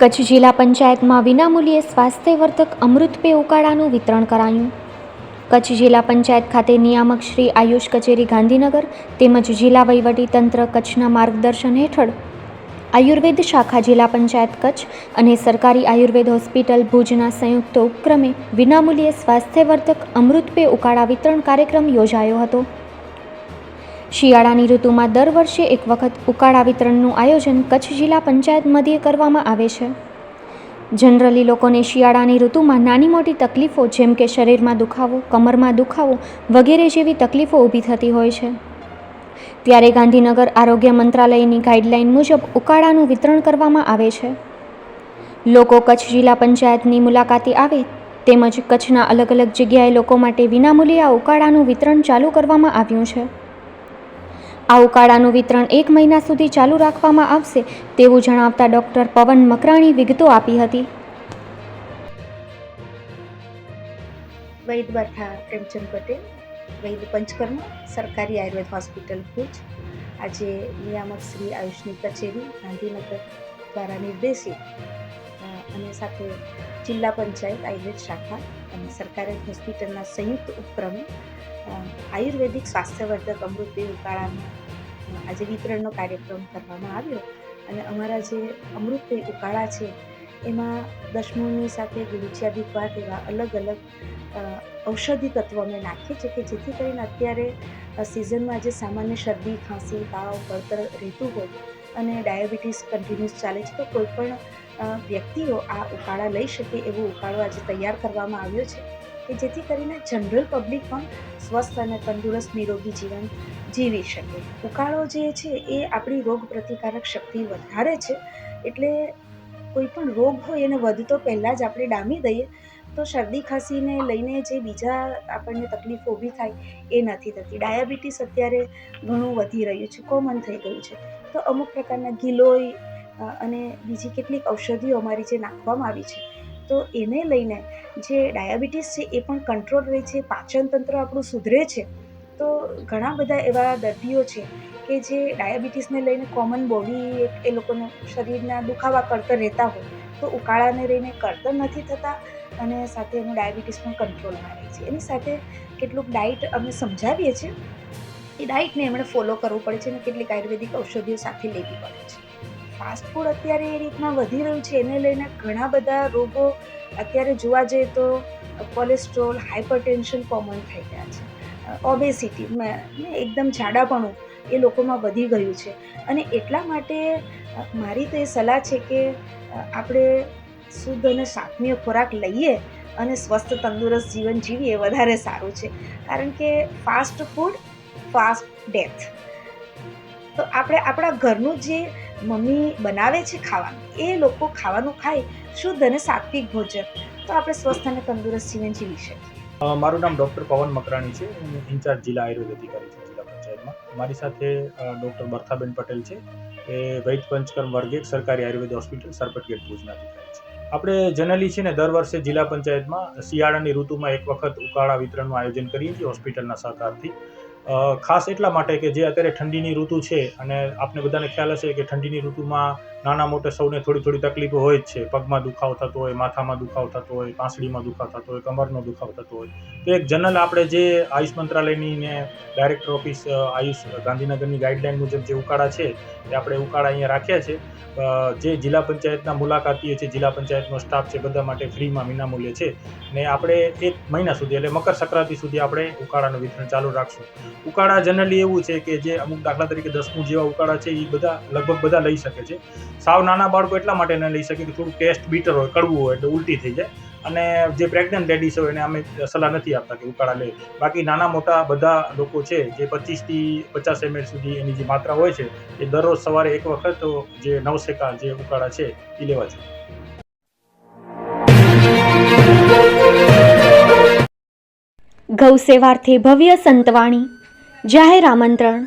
કચ્છ જિલ્લા પંચાયતમાં વિનામૂલ્યે સ્વાસ્થ્યવર્ધક અમૃત પે ઉકાળાનું વિતરણ કરાયું. કચ્છ જિલ્લા પંચાયત ખાતે નિયામક શ્રી આયુષ કચેરી ગાંધીનગર તેમજ જિલ્લા તંત્ર કચ્છના માર્ગદર્શન હેઠળ આયુર્વેદ શાખા જિલ્લા પંચાયત કચ્છ અને સરકારી આયુર્વેદ હોસ્પિટલ ભુજના સંયુક્ત ઉપક્રમે વિનામૂલ્યે સ્વાસ્થ્યવર્ધક અમૃત પે ઉકાળા વિતરણ કાર્યક્રમ યોજાયો હતો. શિયાળાની ઋતુમાં દર વર્ષે એક વખત ઉકાળા વિતરણનું આયોજન કચ્છ જિલ્લા પંચાયત મધ્યે કરવામાં આવે છે. જનરલી લોકોને શિયાળાની ઋતુમાં નાની મોટી તકલીફો, જેમ કે શરીરમાં દુખાવો, કમરમાં દુખાવો વગેરે જેવી તકલીફો ઊભી થતી હોય છે. ત્યારે ગાંધીનગર આરોગ્ય મંત્રાલયની ગાઈડલાઈન મુજબ ઉકાળાનું વિતરણ કરવામાં આવે છે. લોકો કચ્છ જિલ્લા પંચાયતની મુલાકાતે આવે તેમજ કચ્છના અલગ અલગ જગ્યાએ લોકો માટે વિનામૂલ્યે આ ઉકાળાનું વિતરણ ચાલુ કરવામાં આવ્યું છે. આ ઉકાળાનું વિતરણ એક મહિના સુધી ચાલુ રાખવામાં આવશે તેવું જણાવતા ડૉક્ટર પવન મકરાણી વિગતો આપી હતી. વૈદ બાથા પ્રેમચંદ પટેલ, વૈદ પંચકર્મ, સરકારી આયુર્વેદ હોસ્પિટલ ભુજ. આજે નિયામક શ્રી આયુષની કચેરી ગાંધીનગર દ્વારા નિર્દેશિત અને સાથે જિલ્લા પંચાયત આયુર્વેદ શાખા અને સરકારી હોસ્પિટલના સંયુક્ત ઉપક્રમે આયુર્વેદિક સ્વાસ્થ્યવર્ધક અમૃતદેવ ઉકાળાનો આજે વિતરણનો કાર્યક્રમ કરવામાં આવ્યો. અને અમારા જે અમૃતદેવ ઉકાળા છે, એમાં દશમુની સાથે ગુરુચિયાદિક વાત એવા અલગ અલગ ઔષધિ તત્વો અમે નાખીએ છીએ કે જેથી કરીને અત્યારે સિઝનમાં જે સામાન્ય શરદી, ખાંસી, તાવ, કળતર રહેતું હોય અને ડાયાબિટીસ કન્ટિન્યુઅસ ચાલે છે, તો કોઈ પણ વ્યક્તિઓ આ ઉકાળા લઈ શકે એવો ઉકાળો આજે તૈયાર કરવામાં આવ્યો છે. કે જેથી કરીને જનરલ પબ્લિક પણ સ્વસ્થ અને તંદુરસ્ત, નિરોગી જીવન જીવી શકે. ઉકાળો જે છે એ આપણી રોગ પ્રતિકારક શક્તિ વધારે છે. એટલે કોઈ પણ રોગ હોય એને વધતો પહેલાં જ આપણે ડામી દઈએ. તો શરદી ખાંસીને લઈને જે બીજા આપણને તકલીફો ઊભી થાય એ નથી થતી. ડાયાબિટીસ અત્યારે ઘણું વધી રહ્યું છે, કોમન થઈ ગયું છે. તો અમુક પ્રકારના ગિલોય અને બીજી કેટલીક ઔષધિઓ અમારી જે નાખવામાં આવી છે તો એને લઈને જે ડાયાબિટીસ છે એ પણ કંટ્રોલ રહે છે, પાચન તંત્ર આપણું સુધરે છે. તો ઘણા બધા એવા દર્દીઓ છે કે જે ડાયાબિટીસને લઈને કોમન બોડી એ લોકોને શરીરના દુખાવા કરતર રહેતા હોય, તો ઉકાળાને લઈને કરતર નથી થતા અને સાથે એનું ડાયાબિટીસ પણ કંટ્રોલમાં રહે છે. એની સાથે કેટલુંક ડાયટ અમે સમજાવીએ છીએ. એ ડાયટને એમણે ફોલો કરવું પડે છે અને કેટલીક આયુર્વેદિક ઔષધિઓ સાથે લેવી પડે છે. ફાસ્ટ ફૂડ અત્યારે એ રીતના વધી રહ્યું છે, એને લઈને ઘણા બધા રોગો અત્યારે જોવા જઈએ તો કોલેસ્ટ્રોલ હાઇપરટેન્શન કોમન થઈ ગયા છે. ઓબેસિટી એકદમ જાડાપણું એ લોકોમાં વધી ગયું છે. અને એટલા માટે મારી તો એ સલાહ છે કે આપણે શુદ્ધ અને સાત્મીય ખોરાક લઈએ અને સ્વસ્થ તંદુરસ્ત જીવન જીવીએ વધારે સારું છે. કારણ કે ફાસ્ટ ફૂડ ફાસ્ટ ડેથ તો આપણે આપણા ઘરનું જે મમ્મી બનાવે છે ખાવાનું. એ લોકો ખાવાનું ખાય, શુદ્ધ અને સાત્વિક ભોજન. તો આપણે સ્વસ્થ અને તંદુરસ્ત જીવન જીવી શકીએ. મારું નામ ડૉક્ટર પવન મકરાણી છે. હું ઇન્ચાર્જ જિલ્લા આયુર્વેદ અધિકારી છું, જિલ્લા પંચાયતમાં. મારી સાથે ડૉક્ટર બર્થાબેન પટેલ છે, એ વૈદ પંચકર્મ વર્ગે સરકારી આયુર્વેદ હોસ્પિટલ સરપટ ગેટ ભુજના અધિકારી છે. આપણે જનરલી છે ને, દર વર્ષે જિલ્લા પંચાયતમાં શિયાળાની ઋતુમાં એક વખત ઉકાળા વિતરણનું આયોજન કરીએ છીએ હોસ્પિટલના સહકારથી. ખાસ એટલા માટે કે જે અત્યારે ઠંડીની ઋતુ છે અને આપને બધાને ખ્યાલ હશે કે ઠંડીની ઋતુમાં નાના મોટા સૌને થોડી થોડી તકલીફો હોય જ છે. પગમાં દુખાવો થતો હોય, માથામાં દુખાવો થતો હોય, પાંસળીમાં દુખાવો થતો હોય, કમરનો દુખાવો થતો હોય. તો એક જનરલ આપણે જે આયુષ મંત્રાલયની ને ડાયરેક્ટર ઓફિસ આયુષ ગાંધીનગરની ગાઈડલાઈન મુજબ જે ઉકાળા છે, એ આપણે ઉકાળા અહીંયા રાખ્યા છે. જે જિલ્લા પંચાયતના મુલાકાતીઓ છે, જિલ્લા પંચાયતનો સ્ટાફ છે, બધા માટે ફ્રીમાં વિનામૂલ્યે છે. ને આપણે એક મહિના સુધી, એટલે મકર સંક્રાંતિ સુધી આપણે ઉકાળાનું વિતરણ ચાલુ રાખશું. ઉકાળા જનરલી એવું છે કે જે અમુક દાખલા તરીકે દસમું જેવા ઉકાળા છે એ બધા, લગભગ બધા લઈ શકે છે. સાવ નાના બાળકો એટલા માટે ન લઈ શકે કે થોડું ટેસ્ટ બીટર હોય, કડવું હોય એટલે ઉલટી થઈ જાય. અને જે પ્રેગ્નન્ટ લેડીઝ હોય એને અમે સલાહ નથી આપતા કે ઉકાળા લે. બાકી નાના મોટા બધા લોકો છે, જે પચીસથી પચાસ એમએલ સુધી એની જે માત્રા હોય છે, એ દરરોજ સવારે એક વખત જે નવસેકા જે ઉકાળા છે, એ લેવા જોઈએ. ગૌસેવાર્થે ભવ્ય સંતવાણી. જાહેર આમંત્રણ.